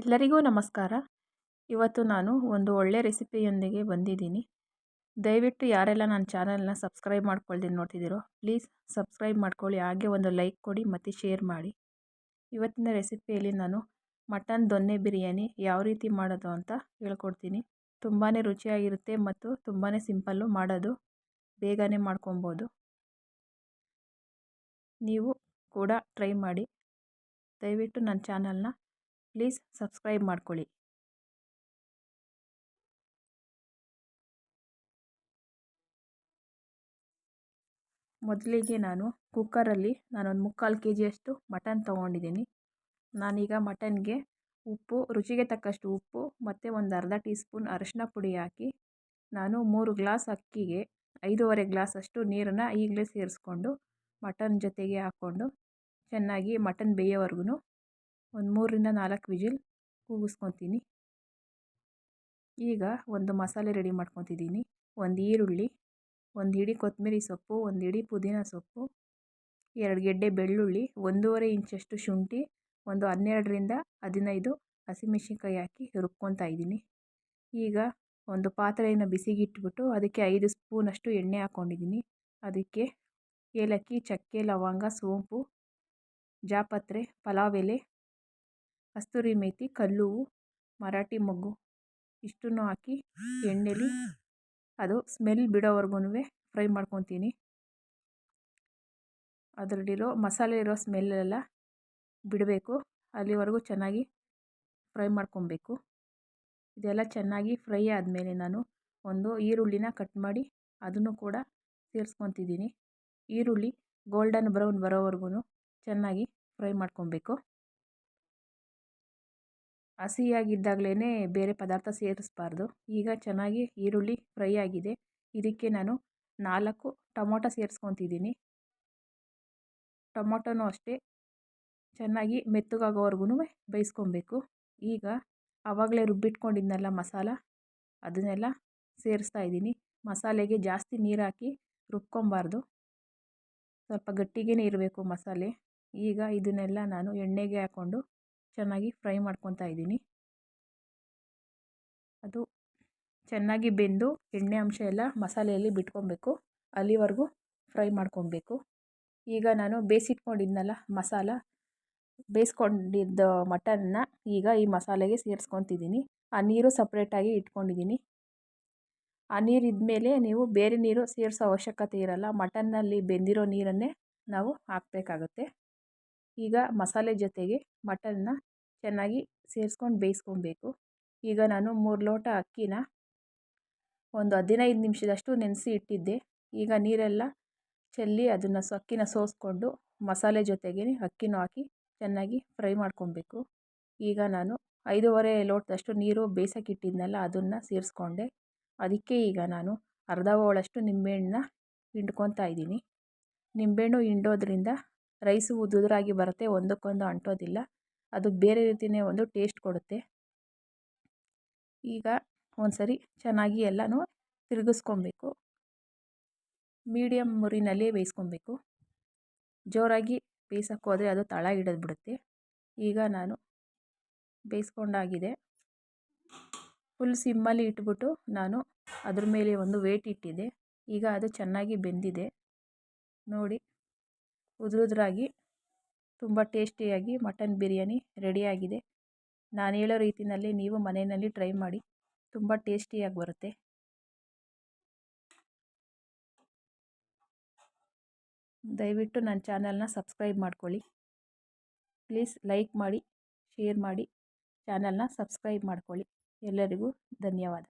ಎಲ್ಲರಿಗೂ ನಮಸ್ಕಾರ. ಇವತ್ತು ನಾನು ಒಂದು ಒಳ್ಳೆ ರೆಸಿಪಿಯೊಂದಿಗೆ ಬಂದಿದ್ದೀನಿ. ದಯವಿಟ್ಟು ಯಾರೆಲ್ಲ ನನ್ನ ಚಾನಲ್ನ ಸಬ್ಸ್ಕ್ರೈಬ್ ಮಾಡ್ಕೊಳ್ದೆ ನೋಡ್ತಿದ್ದೀರೋ, ಪ್ಲೀಸ್ ಸಬ್ಸ್ಕ್ರೈಬ್ ಮಾಡ್ಕೊಳ್ಳಿ, ಹಾಗೆ ಒಂದು ಲೈಕ್ ಕೊಡಿ, ಮತ್ತು ಶೇರ್ ಮಾಡಿ. ಇವತ್ತಿನ ರೆಸಿಪಿಯಲ್ಲಿ ನಾನು ಮಟನ್ ದೊನ್ನೆ ಬಿರಿಯಾನಿ ಯಾವ ರೀತಿ ಮಾಡೋದು ಅಂತ ಹೇಳ್ಕೊಡ್ತೀನಿ. ತುಂಬಾ ರುಚಿಯಾಗಿರುತ್ತೆ ಮತ್ತು ತುಂಬಾ ಸಿಂಪಲ್ಲು ಮಾಡೋದು ಬೇಗನೆ ಮಾಡ್ಕೊಬೋದು ನೀವು ಕೂಡ ಟ್ರೈ ಮಾಡಿ. ದಯವಿಟ್ಟು ನನ್ನ ಚಾನಲ್ನ ಪ್ಲೀಸ್ ಸಬ್ಸ್ಕ್ರೈಬ್ ಮಾಡ್ಕೊಳ್ಳಿ. ಮೊದಲಿಗೆ ನಾನು ಕುಕ್ಕರಲ್ಲಿ ನಾನೊಂದು ಮುಕ್ಕಾಲು ಕೆ ಜಿಯಷ್ಟು ಮಟನ್ ತೊಗೊಂಡಿದ್ದೀನಿ. ನಾನೀಗ ಮಟನ್ಗೆ ಉಪ್ಪು, ರುಚಿಗೆ ತಕ್ಕಷ್ಟು ಉಪ್ಪು ಮತ್ತು ಒಂದು ಅರ್ಧ ಟೀ ಸ್ಪೂನ್ ಅರಶಿನ ಪುಡಿ ಹಾಕಿ ನಾನು ಮೂರು ಗ್ಲಾಸ್ ಅಕ್ಕಿಗೆ ಐದೂವರೆ ಗ್ಲಾಸಷ್ಟು ನೀರನ್ನು ಈಗಲೇ ಸೇರಿಸ್ಕೊಂಡು ಮಟನ್ ಜೊತೆಗೆ ಹಾಕ್ಕೊಂಡು ಚೆನ್ನಾಗಿ ಮಟನ್ ಬೇಯೋವರೆಗೂ ಒಂದು ಮೂರರಿಂದ ನಾಲ್ಕು ವಿಜಿಲ್ ಕೂಗಿಸ್ಕೊತೀನಿ. ಈಗ ಒಂದು ಮಸಾಲೆ ರೆಡಿ ಮಾಡ್ಕೊತಿದ್ದೀನಿ. ಒಂದು ಈರುಳ್ಳಿ, ಒಂದು ಹಿಡಿ ಕೊತ್ತಂಬರಿ ಸೊಪ್ಪು, ಒಂದು ಹಿಡಿ ಪುದೀನ ಸೊಪ್ಪು, ಎರಡು ಗೆಡ್ಡೆ ಬೆಳ್ಳುಳ್ಳಿ, ಒಂದೂವರೆ ಇಂಚಷ್ಟು ಶುಂಠಿ, ಒಂದು ಹನ್ನೆರಡರಿಂದ ಹದಿನೈದು ಹಸಿಮೆಣ್ಸಿನ್ಕಾಯಿ ಹಾಕಿ ರುಬ್ಕೊತಾ ಇದ್ದೀನಿ. ಈಗ ಒಂದು ಪಾತ್ರೆಯನ್ನು ಬಿಸಿಗಿಟ್ಬಿಟ್ಟು ಅದಕ್ಕೆ ಐದು ಸ್ಪೂನಷ್ಟು ಎಣ್ಣೆ ಹಾಕ್ಕೊಂಡಿದ್ದೀನಿ ಅದಕ್ಕೆ ಏಲಕ್ಕಿ, ಚಕ್ಕೆ, ಲವಂಗ, ಸೋಂಪು, ಜಾಪತ್ರೆ, ಪಲಾವ್ ಎಲೆ ಕಸ್ತೂರಿ ಮೇಥಿ ಕಲ್ಲು, ಮರಾಠಿ ಮೊಗ್ಗು ಇಷ್ಟನ್ನು ಹಾಕಿ ಎಣ್ಣೆಲಿ ಅದು ಸ್ಮೆಲ್ ಬಿಡೋವರೆಗೂ ಫ್ರೈ ಮಾಡ್ಕೊತೀನಿ. ಅದರಲ್ಲಿರೋ ಮಸಾಲೆ ಇರೋ ಸ್ಮೆಲ್ಲೆಲ್ಲ ಬಿಡಬೇಕು. ಅಲ್ಲಿವರೆಗೂ ಚೆನ್ನಾಗಿ ಫ್ರೈ ಮಾಡ್ಕೊಬೇಕು. ಇದೆಲ್ಲ ಚೆನ್ನಾಗಿ ಫ್ರೈ ಆದಮೇಲೆ ನಾನು ಒಂದು ಈರುಳ್ಳಿನ ಕಟ್ ಮಾಡಿ ಅದನ್ನು ಕೂಡ ಸೇರಿಸ್ಕೊತಿದ್ದೀನಿ. ಈರುಳ್ಳಿ ಗೋಲ್ಡನ್ ಬ್ರೌನ್ ಬರೋವರೆಗೂ ಚೆನ್ನಾಗಿ ಫ್ರೈ ಮಾಡ್ಕೊಬೇಕು. ಹಸಿಯಾಗಿದ್ದಾಗಲೇ ಬೇರೆ ಪದಾರ್ಥ ಸೇರಿಸ್ಬಾರ್ದು. ಈಗ ಚೆನ್ನಾಗಿ ಈರುಳ್ಳಿ ಫ್ರೈ ಆಗಿದೆ. ಇದಕ್ಕೆ ನಾನು ನಾಲ್ಕು ಟೊಮೊಟೊ ಸೇರಿಸ್ಕೊತಿದ್ದೀನಿ. ಟೊಮೊಟೊನೂ ಅಷ್ಟೇ. ಚೆನ್ನಾಗಿ ಮೆತ್ತಗಾಗೋವರೆಗೂ ಬೇಯಿಸ್ಕೊಬೇಕು. ಈಗ ಆವಾಗಲೇ ರುಬ್ಬಿಟ್ಕೊಂಡಿದ್ನಲ್ಲ ಮಸಾಲ, ಅದನ್ನೆಲ್ಲ ಸೇರಿಸ್ತಾ ಇದ್ದೀನಿ ಮಸಾಲೆಗೆ ಜಾಸ್ತಿ ನೀರು ಹಾಕಿ ರುಬ್ಕೊಬಾರ್ದು. ಸ್ವಲ್ಪ ಗಟ್ಟಿಗೇ ಇರಬೇಕು ಮಸಾಲೆ. ಈಗ ಇದನ್ನೆಲ್ಲ ನಾನು ಎಣ್ಣೆಗೆ ಹಾಕ್ಕೊಂಡು ಚೆನ್ನಾಗಿ ಫ್ರೈ ಮಾಡ್ಕೊತಾ ಇದ್ದೀನಿ. ಅದು ಚೆನ್ನಾಗಿ ಬೆಂದು ಎಣ್ಣೆ ಅಂಶ ಎಲ್ಲ ಮಸಾಲೆಯಲ್ಲಿ ಬಿಟ್ಕೊಬೇಕು. ಅಲ್ಲಿವರೆಗೂ ಫ್ರೈ ಮಾಡ್ಕೊಬೇಕು. ಈಗ ನಾನು ಬೇಯಿಸಿಟ್ಕೊಂಡಿದ್ನಲ್ಲ ಮಸಾಲ, ಬೇಯಿಸ್ಕೊಂಡಿದ್ದ ಮಟನ್ನ ಈಗ ಈ ಮಸಾಲೆಗೆ ಸೇರಿಸ್ಕೊತಿದ್ದೀನಿ. ಆ ನೀರು ಸಪ್ರೇಟಾಗಿ ಇಟ್ಕೊಂಡಿದ್ದೀನಿ. ಆ ನೀರಿದ್ಮೇಲೆ ನೀವು ಬೇರೆ ನೀರು ಸೇರಿಸೋ ಅವಶ್ಯಕತೆ ಇರಲ್ಲ. ಮಟನ್ನಲ್ಲಿ ಬೆಂದಿರೋ ನೀರನ್ನೇ ನಾವು ಹಾಕಬೇಕಾಗುತ್ತೆ. ಈಗ ಮಸಾಲೆ ಜೊತೆಗೆ ಮಟನ್ನ ಚೆನ್ನಾಗಿ ಸೇರಿಸ್ಕೊಂಡು ಬೇಯಿಸ್ಕೊಬೇಕು. ಈಗ ನಾನು ಮೂರು ಲೋಟ ಅಕ್ಕಿನ ಒಂದು ಹದಿನೈದು ನಿಮಿಷದಷ್ಟು ನೆನೆಸಿ ಇಟ್ಟಿದ್ದೆ. ಈಗ ನೀರೆಲ್ಲ ಚೆಲ್ಲಿ ಅದನ್ನು ಸೊ, ಅಕ್ಕಿನ ಸೋಸ್ಕೊಂಡು ಮಸಾಲೆ ಜೊತೆಗೆ ಅಕ್ಕಿನೂ ಹಾಕಿ ಚೆನ್ನಾಗಿ ಫ್ರೈ ಮಾಡ್ಕೊಬೇಕು. ಈಗ ನಾನು ಐದೂವರೆ ಲೋಟದಷ್ಟು ನೀರು ಬೇಯಿಸೋಕ್ಕಿಟ್ಟಿದ್ನಲ್ಲ ಅದನ್ನು ಸೇರಿಸ್ಕೊಂಡೆ. ಅದಕ್ಕೆ ಈಗ ನಾನು ಅರ್ಧ ಹೋಳಷ್ಟು ನಿಂಬೆಹಣ್ಣನ್ನ ಹಿಂಡ್ಕೊತಾ ಇದ್ದೀನಿ. ನಿಂಬೆಹಣ್ಣು ಹಿಂಡೋದ್ರಿಂದ ರೈಸು ಉದುರಾಗಿ ಬರುತ್ತೆ, ಒಂದಕ್ಕೊಂದು ಅಂಟೋದಿಲ್ಲ. ಅದು ಬೇರೆ ರೀತಿಯೇ ಒಂದು ಟೇಸ್ಟ್ ಕೊಡುತ್ತೆ. ಈಗ ಒಂದ್ಸರಿ ಚೆನ್ನಾಗಿ ಎಲ್ಲನೂ ತಿರುಗಿಸ್ಕೊಬೇಕು. ಮೀಡಿಯಮ್ ಮುರಿನಲ್ಲಿ ಬೇಯಿಸ್ಕೊಬೇಕು. ಜೋರಾಗಿ ಬೇಯಿಸೋಕ್ಕೆ ಹೋದರೆ ಅದು ತಳ ಹಿಡಿದು ಬಿಡುತ್ತೆ ಈಗ ನಾನು ಬೇಯಿಸ್ಕೊಂಡಾಗಿದೆ. ಫುಲ್ ಸಿಮ್ಮಲ್ಲಿ ಇಟ್ಬಿಟ್ಟು ನಾನು ಅದ್ರ ಮೇಲೆ ಒಂದು ವೇಟ್ ಇಟ್ಟಿದ್ದೆ ಈಗ ಅದು ಚೆನ್ನಾಗಿ ಬೆಂದಿದೆ. ನೋಡಿ. ಉದುರುದ್ರಾಗಿ ತುಂಬ ಟೇಸ್ಟಿಯಾಗಿ ಮಟನ್ ಬಿರಿಯಾನಿ ರೆಡಿಯಾಗಿದೆ. ನಾನು ಹೇಳೋ ರೀತಿಯಲ್ಲಿ ನೀವು ಮನೆಯಲ್ಲಿ ಟ್ರೈ ಮಾಡಿ, ತುಂಬ ಟೇಸ್ಟಿಯಾಗಿ ಬರುತ್ತೆ. ದಯವಿಟ್ಟು ನನ್ನ ಚಾನಲ್ನ ಸಬ್ಸ್ಕ್ರೈಬ್ ಮಾಡ್ಕೊಳ್ಳಿ. ಪ್ಲೀಸ್ ಲೈಕ್ ಮಾಡಿ, ಶೇರ್ ಮಾಡಿ, ಚಾನಲ್ನ ಸಬ್ಸ್ಕ್ರೈಬ್ ಮಾಡ್ಕೊಳ್ಳಿ. ಎಲ್ಲರಿಗೂ ಧನ್ಯವಾದ.